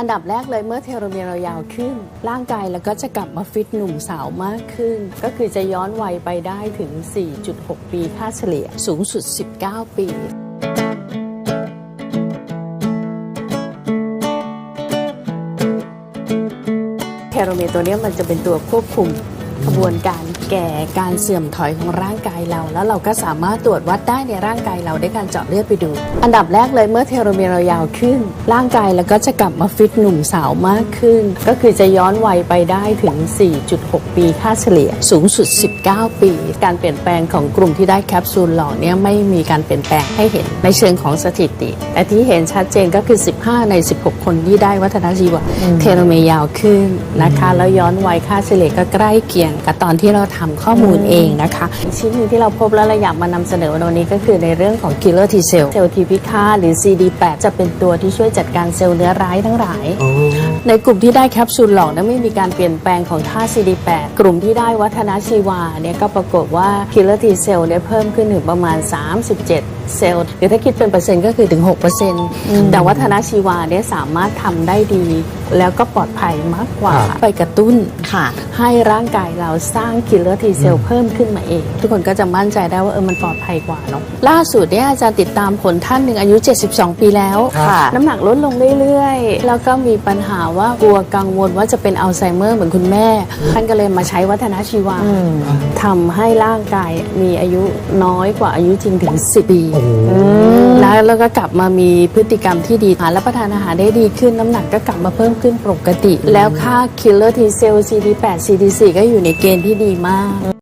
อันดับแรกเลยเมื่อเทโลเมียร์เรายาวขึ้น ร่างกายเราก็จะกลับมาฟิตหนุ่มสาวมากขึ้น ก็คือจะย้อนวัยไปได้ถึง 4.6 ปีค่าเฉลี่ยสูงสุด 19 ปีเทโลเมียร์ตัวนี้มันจะเป็นตัวควบคุม กระบวนการแก่การเสื่อมถอยของร่างกายเรา แล้วเราก็สามารถตรวจวัดได้ในร่างกายเราด้วยการเจาะเลือดไปดู อันดับแรกเลยเมื่อเทโลเมียร์เรายาวขึ้น ร่างกายเราก็จะกลับมาฟิตหนุ่มสาวมากขึ้น ก็คือจะย้อนวัยไปได้ถึง 4.6 ปีค่าเฉลี่ย สูงสุด 19 ปี การเปลี่ยนแปลงของกลุ่มที่ได้แคปซูลหล่อเนี้ไม่มีการเปลี่ยนแปลงให้เห็นในเชิงของสถิติ แต่ที่เห็นชัดเจนก็คือ 15 ใน 16 คนที่ได้วัฒนชีวะเทโลเมียร์ยาวขึ้นนะคะแล้วย้อนวัยค่าเฉลี่ยก็ใกล้เคียงกับตอนที่เราทำข้อมูลเองนะคะอีกชิ้นหนึ่งที่เราพบแล้วเราอยากมานำเสนอวันนี้ก็คือในเรื่องของ killer T cell เซลล์ทีพิฆาตหรือ CD8 จะเป็นตัวที่ช่วยจัดการเซลล์เนื้อร้ายทั้งหลาย ในกลุ่มที่ได้แคปซูลหลอกนั้นไม่มีการเปลี่ยนแปลงของท่า CD8 กลุ่มที่ได้วัฒนชีวาเนี่ยก็ปรากฏว่า killer T cell เนี่ยเพิ่มขึ้นถึงประมาณ 37เซลล์หรือถ้าคิดเป็นเปอร์เซ็นต์ก็คือถึง 6%แต่วัฒนชีวาเนี่ยสามารถทำได้ดี แล้วก็ปลอดภัยมากกว่าครับไปกระตุ้นค่ะให้ร่างกายเราสร้าง killer T cell เพิ่มขึ้นมาเอง ทุกคนก็จะมั่นใจได้ว่าเออมันปลอดภัยกว่าเนาะล่าสุดเนี่ยอาจารย์ติดตามผลท่านหนึ่งอายุ 72 ปีแล้วค่ะ น้ำหนักลดลงเรื่อยๆ แล้วก็มีปัญหาว่ากลัวกังวลว่าจะเป็นอัลไซเมอร์เหมือนคุณแม่ ท่านก็เลยมาใช้วัฒนชีวาทำให้ร่างกายมีอายุน้อยกว่าอายุจริงถึง 10 ปีแล้วแล้วก็กลับมามีพฤติกรรมที่ดีรับประทานอาหารได้ดีขึ้นน้ำหนักก็กลับมาเพิ่มขึ้นปกติ แล้วค่า killer T cell CD8 CD4 ก็อยู่ในเกณฑ์ที่ดีมาก